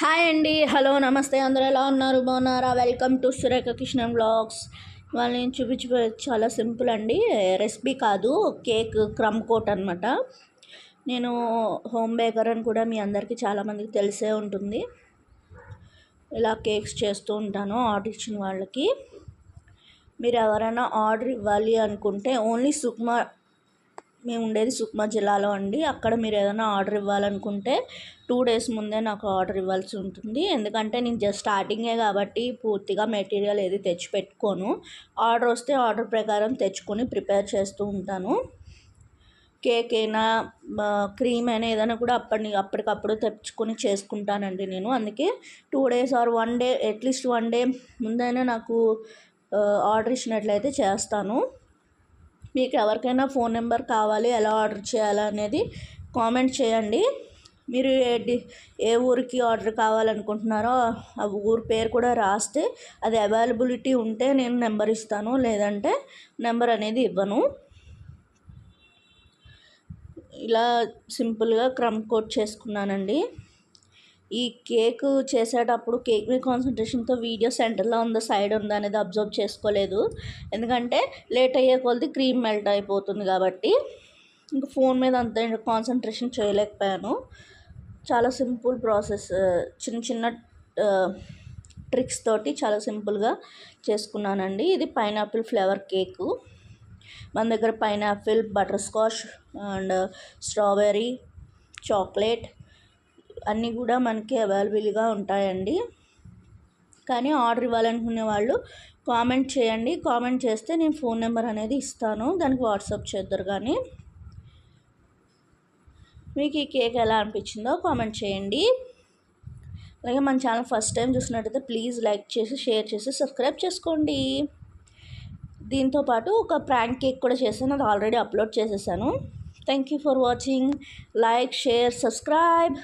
Hi అండి. Hello నమస్తే. అందరూ ఎలా ఉన్నారు? బాగున్నారా? Welcome to Surekha Krishnan blogs. వాళ్ళు నేను చూపించబోయే చాలా సింపుల్ అండి. రెసిపీ కాదు కేక్ క్రమ్ కోట్ అనమాట నేను హోమ్ బేకర్ అని కూడా మీ అందరికీ చాలామందికి తెలిసే ఉంటుంది. ఇలా కేక్స్ చేస్తూ ఉంటాను ఆర్డర్ ఇచ్చిన వాళ్ళకి. మీరు ఎవరైనా ఆర్డర్ ఇవ్వాలి అనుకుంటే ఓన్లీ సుక్మా మేము ఉండేది సుక్మా జిల్లాలో అండి. అక్కడ మీరు ఏదైనా ఆర్డర్ ఇవ్వాలనుకుంటే టూ డేస్ ముందే నాకు ఆర్డర్ ఇవ్వాల్సి ఉంటుంది. ఎందుకంటే నేను జస్ట్ స్టార్టింగే కాబట్టి పూర్తిగా మెటీరియల్ ఏది తెచ్చి పెట్టుకోను ఆర్డర్ వస్తే ఆర్డర్ ప్రకారం తెచ్చుకొని ప్రిపేర్ చేస్తూ ఉంటాను. కేక్ అయినా క్రీమ్ అయినా ఏదైనా కూడా అప్పటి అప్పటికప్పుడు తెచ్చుకొని చేసుకుంటానండి నేను. అందుకే two days or one day at least one day ముందైనా నాకు ఆర్డర్ ఇచ్చినట్లయితే చేస్తాను. మీకు ఎవరికైనా ఫోన్ నెంబర్ కావాలి ఎలా ఆర్డర్ చేయాలి అనేది కామెంట్ చేయండి. మీరు ఏ ఊరికి ఆర్డర్ కావాలనుకుంటున్నారో ఆ ఊరి పేరు కూడా రాస్తే అది అవైలబిలిటీ ఉంటే నేను నెంబర్ ఇస్తాను లేదంటే నెంబర్ అనేది ఇవ్వను. ఇలా సింపుల్గా క్రమ్ కోట్ చేసుకున్నానండి. ఈ కేక్ చేసేటప్పుడు కేక్ కాన్సన్ట్రేషన్తో వీడియో సెంటర్లో ఉందా సైడ్ ఉందా అనేది అబ్జర్వ్ చేసుకోలేదు. ఎందుకంటే లేట్ అయ్యే కొలది క్రీమ్ మెల్ట్ అయిపోతుంది కాబట్టి ఇంకా ఫోన్ మీద అంత కాన్సన్ట్రేషన్ చేయలేకపోయాను. చాలా సింపుల్ ప్రాసెస్ చిన్న చిన్న ట్రిక్స్ తోటి చాలా సింపుల్గా చేసుకున్నానండి. ఇది పైనాపిల్ ఫ్లేవర్ కేకు. మన దగ్గర pineapple butter scotch and strawberry chocolate అన్నీ కూడా మనకి అవైలబుల్గా ఉంటాయండి. కానీ ఆర్డర్ ఇవ్వాలనుకునే వాళ్ళు కామెంట్ చేయండి. కామెంట్ చేస్తే నేను ఫోన్ నెంబర్ అనేది ఇస్తాను. దానికి వాట్సాప్ చేద్దరు కానీ. మీకు ఈ కేక్ ఎలా అనిపించిందో కామెంట్ చేయండి. అలాగే మన ఛానల్ ఫస్ట్ టైం చూసినట్టయితే ప్లీజ్ లైక్ చేసి షేర్ చేసి సబ్స్క్రైబ్ చేసుకోండి. దీంతోపాటు ఒక ప్రాంక్ కేక్ కూడా చేశాను. అది ఆల్రెడీ అప్లోడ్ చేసేసాను. Thank you for watching. Like share subscribe.